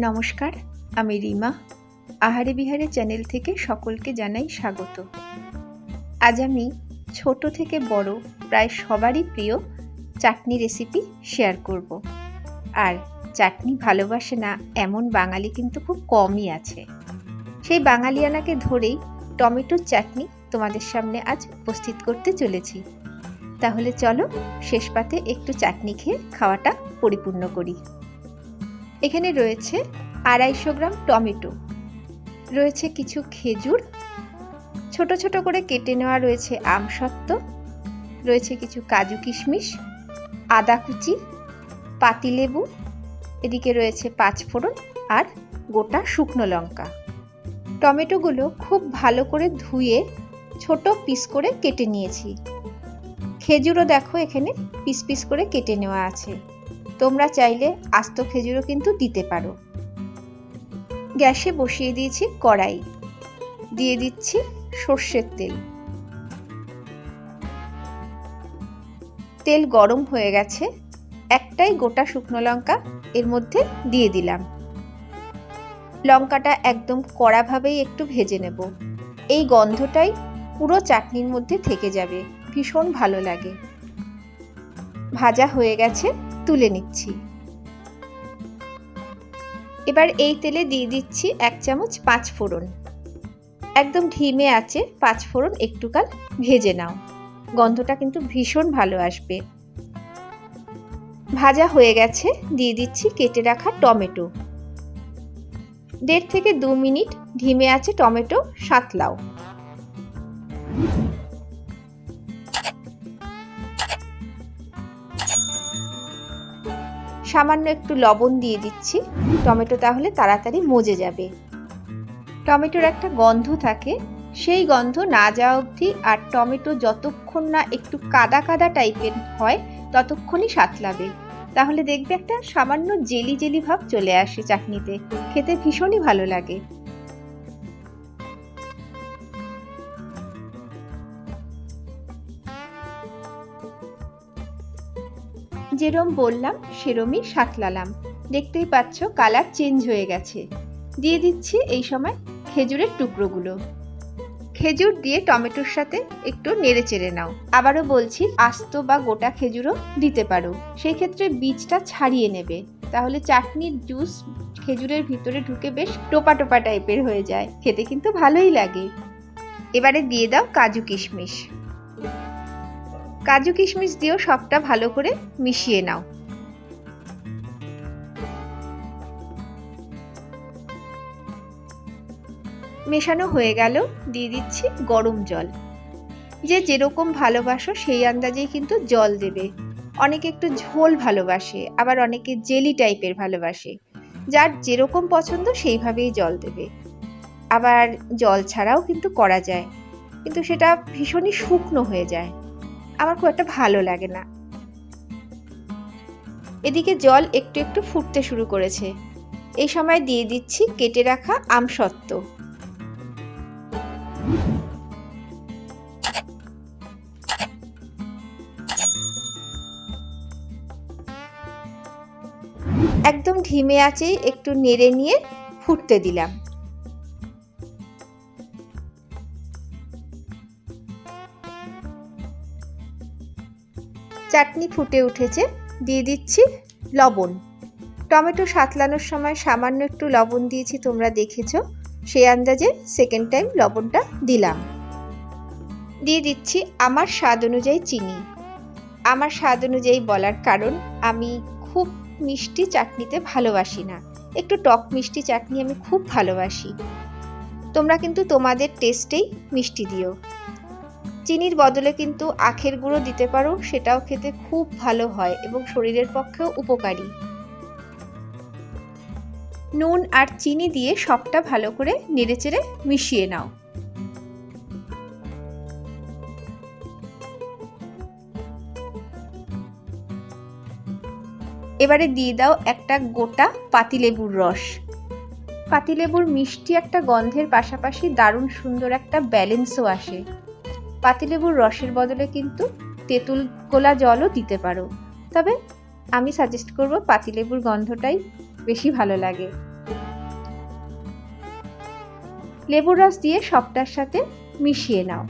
নমস্কার, আমি রিমা। আহারে বিহারে চ্যানেল থেকে সকলকে জানাই স্বাগত। আজ আমি ছোট থেকে বড় প্রায় সবারই প্রিয় চাটনি রেসিপি শেয়ার করব। আর চাটনি ভালোবাসে না এমন বাঙালি কিন্তু খুব কমই আছে। সেই বাঙালিয়ানাকে ধরেই টমেটোর চাটনি তোমাদের সামনে আজ উপস্থিত করতে চলেছি। তাহলে চলো শেষ পাতে একটু চাটনি খেয়ে খাওয়াটা পরিপূর্ণ করি। এখানে রয়েছে আড়াইশো গ্রাম টমেটো, রয়েছে কিছু খেজুর, ছোট ছোট করে কেটে নেওয়া রয়েছে আম আমসত্ত্ব রয়েছে কিছু কাজু কিশমিশ, আদা কুচি পাতিলেবু এদিকে রয়েছে পাঁচফোড়ন আর গোটা শুকনো লঙ্কা। টমেটোগুলো খুব ভালো করে ধুয়ে ছোট পিস করে কেটে নিয়েছি। খেজুরও দেখো এখানে পিস পিস করে কেটে নেওয়া আছে। তোমরা চাইলে আস্ত খেজুরও কিন্তু দিতে পারো। গ্যাসে বসিয়ে দিয়েছি কড়াই। দিয়ে দিচ্ছি সর্ষের তেল। তেল গরম হয়ে গেছে। একটাই গোটা শুকনো লঙ্কা এর মধ্যে দিয়ে দিলাম। লঙ্কাটা একদম কড়াভাবেই একটু ভেজে নেব। এই গন্ধটাই পুরো চাটনির মধ্যে থেকে যাবে। ভীষণ ভালো লাগে। ভাজা হয়ে গেছে। তুলে নিচ্ছি। এবার এই তেলে দিয়ে দিচ্ছি এক চামচ পাঁচ ফোড়ন। একদম ঢিমে আছে, পাঁচ ফোড়ন একটুকাল ভেজে নাও। গন্ধটা কিন্তু ভীষণ ভালো আসবে। ভাজা হয়ে গেছে, দিয়ে দিচ্ছি কেটে রাখা টমেটো। দেড় থেকে দু মিনিট ঢিমে আছে টমেটো সাতলাও সামান্য একটু লবণ দিয়ে দিচ্ছি। টমেটো তাহলে তাড়াতাড়ি মজে যাবে। টমেটোর একটা গন্ধ থাকে। সেই গন্ধ না যাওয়া অবধি আর টমেটো যতক্ষণ না একটু কাদা কাদা টাইপের হয়, ততক্ষণই সাতলাবে। তাহলে দেখবে একটা সামান্য জেলি জেলি ভাব চলে আসে চাটনিতে। খেতে ভীষণই ভালো লাগে। যেরম বললাম, সেরমই সাতলালাম। দেখতেই পাচ্ছ, কালার চেঞ্জ হয়ে গেছে। দিয়ে দিচ্ছি এই সময় খেজুরের টুকরোগুলো। খেজুর দিয়ে টমেটোর সাথে একটু নেড়ে চেড়ে নাও। আবারও বলছি, আস্ত বা গোটা খেজুরও দিতে পারো। সেই ক্ষেত্রে বীজটা ছাড়িয়ে নেবে। তাহলে চাটনির জুস খেজুরের ভিতরে ঢুকে বেশ টোপা টোপা টাইপের হয়ে যায়। খেতে কিন্তু ভালোই লাগে। এবারে দিয়ে দাও কাজু কিশমিশ। কাজু কিশমিশ দিয়েও সবটা ভালো করে মিশিয়ে নাও। মেশানো হয়ে গেল, দিয়ে দিচ্ছি গরম জল। যে যেরকম ভালোবাসো সেই আন্দাজেই কিন্তু জল দেবে। অনেকে একটু ঝোল ভালোবাসে, আবার অনেকে জেলি টাইপের ভালোবাসে। যার যেরকম পছন্দ সেইভাবেই জল দেবে। আবার জল ছাড়াও কিন্তু করা যায়। কিন্তু সেটা ভীষণই শুকনো হয়ে যায়। আমার খুব একটা ভালো লাগে না। এদিকে জল একটু একটু ফুটতে শুরু করেছে। এই সময় দিয়ে দিচ্ছি কেটে রাখা আমসত্ত্ব একদম ঢিমে আছে একটু নেড়ে নিয়ে ফুটতে দিলাম। চাটনি ফুটে উঠেছে। দিয়ে দিচ্ছি লবণ। টমেটো সাতলানোর সময় সামান্য একটু লবণ দিয়েছি, তোমরা দেখেছ। সেই আন্দাজে সেকেন্ড টাইম লবণটা দিলাম। দিয়ে দিচ্ছি আমার স্বাদ অনুযায়ী চিনি। আমার স্বাদ অনুযায়ী বলার কারণ, আমি খুব মিষ্টি চাটনিতে ভালোবাসি না। একটু টক মিষ্টি চাটনি আমি খুব ভালোবাসি। তোমরা কিন্তু তোমাদের টেস্টেই মিষ্টি দিও। চিনির বদলে কিন্তু আখের গুঁড়ো দিতে পারো, সেটাও খেতে খুব ভালো হয় এবং শরীরের পক্ষেও উপকারী। নুন আর চিনি দিয়ে সবটা ভালো করে নেড়েচেড়ে মিশিয়ে নাও। এবারে দিয়ে দাও একটা গোটা পাতিলেবুর রস। পাতিলেবুর মিষ্টি একটা গন্ধের পাশাপাশি দারুণ সুন্দর একটা ব্যালেন্সও আসে। পাতিলেবুর রসের বদলে কিন্তু তেঁতুল কোলা জলও দিতে পারো। তবে আমি সাজেস্ট করব পাতিলেবুর গন্ধটাই বেশি ভালো লাগে। লেবুর রস দিয়ে সবটার সাথে মিশিয়ে নাও।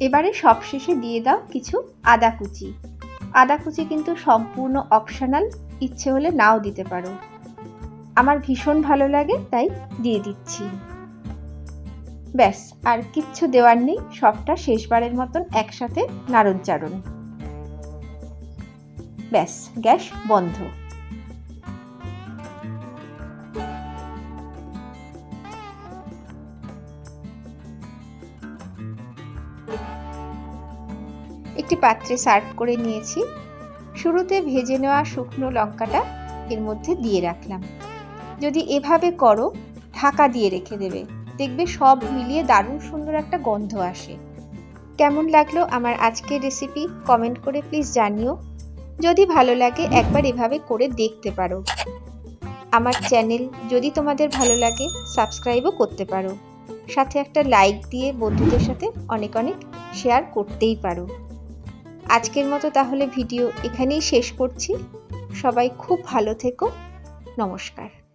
এবারে সবশেষে দিয়ে দাও কিছু আদা কুচি। আদা কুচি কিন্তু সম্পূর্ণ অপশনাল ইচ্ছে হলে নাও দিতে পারো। আমার ভীষণ ভালো লাগে, তাই দিয়ে দিচ্ছি। ব্যাস, আর কিচ্ছু দেওয়ার নেই, সবটা শেষবারের মতন একসাথে নাড়ন চাড়ন ব্যাস, গ্যাস বন্ধ। একটি পাত্রে সার্ভ করে নিয়েছি। শুরুতে ভেজে নেওয়া শুকনো লঙ্কাটা এর মধ্যে দিয়ে রাখলাম। যদি এভাবে করো, ঢাকা দিয়ে রেখে দেবে। দেখবে সব মিলিয়ে দারুণ সুন্দর একটা গন্ধ আসে। কেমন লাগল আমার আজকের রেসিপি কমেন্ট করে প্লিজ জানিও। যদি ভালো লাগে, একবার এভাবে করে দেখতে পারো। আমার চ্যানেল যদি তোমাদের ভালো লাগে সাবস্ক্রাইবও করতে পারো। সাথে একটা লাইক দিয়ে বন্ধুদের সাথে অনেক অনেক শেয়ার করতেই পারো। আজকের মতো তাহলে ভিডিও এখানেই শেষ করছি। সবাই খুব ভালো থেকো। নমস্কার।